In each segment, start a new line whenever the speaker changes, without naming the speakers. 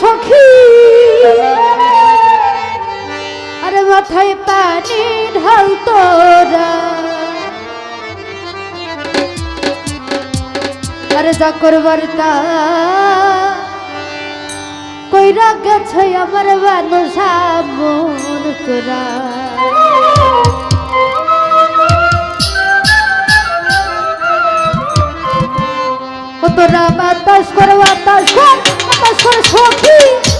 সখী। আরে মাথায় পানি ঢাল তোরা আরে যা করবার তা। কইরা গেছ আমার মানুষ মন তোরা তোরা বাতাস কর বাতাস কর বছর সখী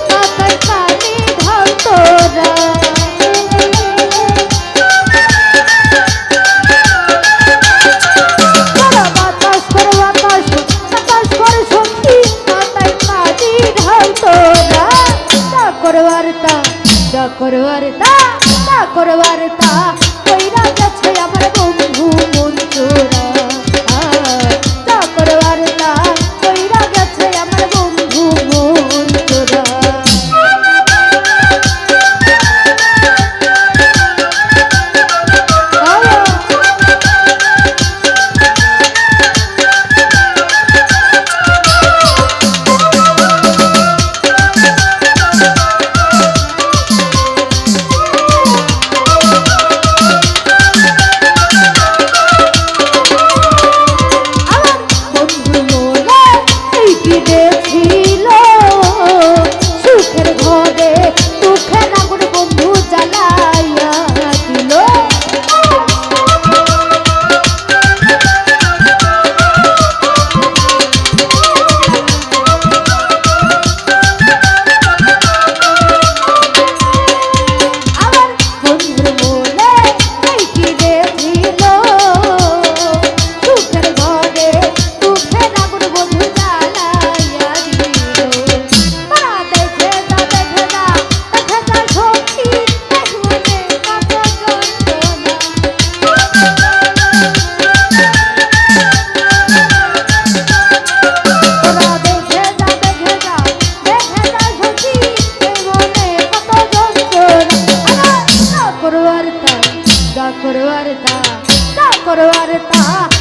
বাবার কানে ধন্তরা করবারতা করবারতা করবারতা কইরা গেছে আমার কি দেখি তা করো তা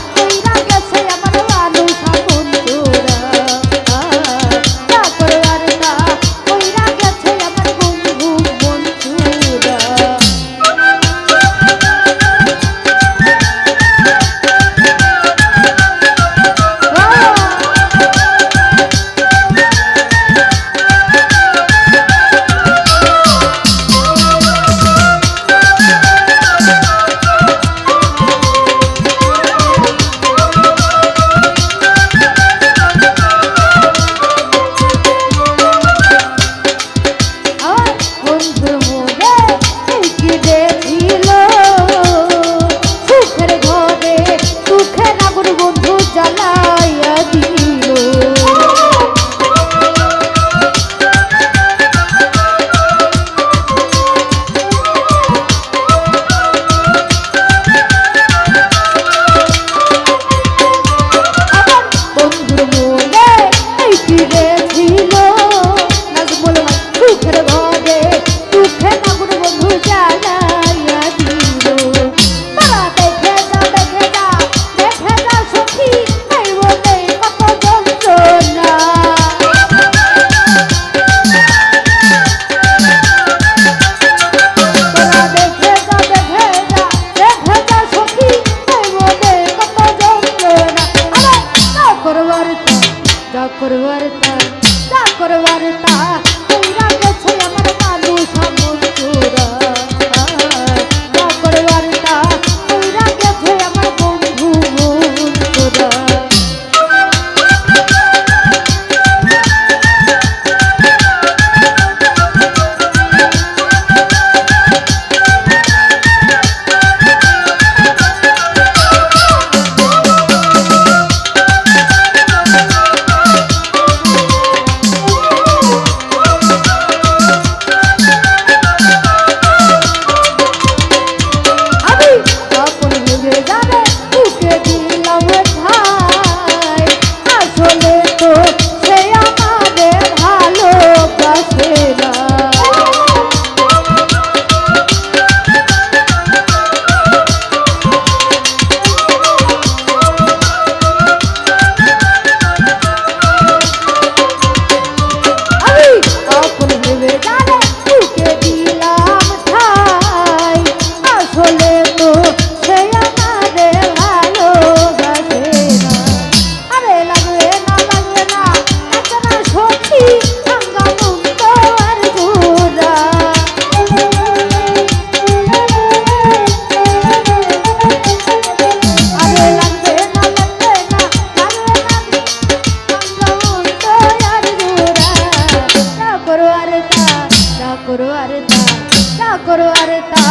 চক্রবর্তা চক্রবর্তা তোমরা গেছো আমার কালু সব আসলে তো সে আমারে ভালোবাসে না। আরে লাগবে না লাগবে না একটা সত্যি করো আর তা করো আর তা করো আর তা